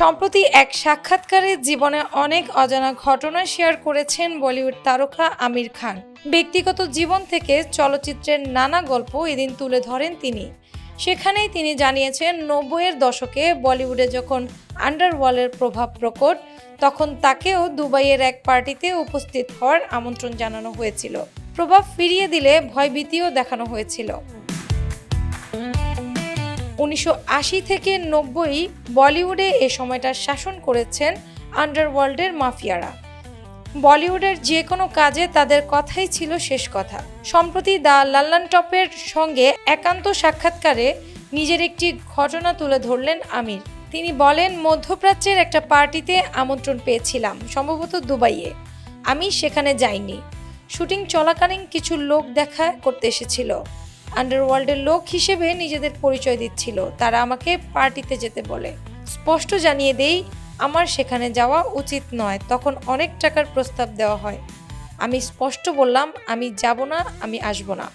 সম্প্রতি এক সাক্ষাৎকারে জীবনে অনেক অজানা ঘটনা শেয়ার করেছেন বলিউড তারকা আমির খান। ব্যক্তিগত জীবন থেকে চলচ্চিত্রের নানা গল্প এদিন তুলে ধরেন তিনি। সেখানেই তিনি জানিয়েছেন, নব্বইয়ের দশকে বলিউডে যখন আন্ডারওয়ার্ল্ডের প্রভাব প্রকট, তখন তাকেও দুবাইয়ের এক পার্টিতে উপস্থিত হওয়ার আমন্ত্রণ জানানো হয়েছিল। প্রভাব ফিরিয়ে দিলে ভয়ভীতিও দেখানো হয়েছিল। উনিশশো আশি থেকে নব্বই বলিউডে এ সময়টা শাসন করেছেন আন্ডারওয়ার্ল্ডের মাফিয়ারা। বলিউডের যে কোনো কাজে তাদের কথাই ছিল শেষ কথা। সম্প্রতি দ্য লাল্লান টপের সঙ্গে একান্ত সাক্ষাৎকারে নিজের একটি ঘটনা তুলে ধরলেন আমির। তিনি বলেন, মধ্যপ্রাচ্যের একটা পার্টিতে আমন্ত্রণ পেয়েছিলাম, সম্ভবত দুবাইয়ে। আমি সেখানে যাইনি। শুটিং চলাকালীন কিছু লোক দেখা করতে এসেছিল। আন্ডারওয়ার্ল্ডের লোক হিসেবে নিজেদের পরিচয় দিচ্ছিল। তারা আমাকে পার্টিতে যেতে বলে। স্পষ্ট জানিয়ে দেই, আমার সেখানে যাওয়া উচিত নয়। তখন অনেক টাকার প্রস্তাব দেওয়া হয়। আমি স্পষ্ট বললাম, আমি যাব না, আমি আসব না।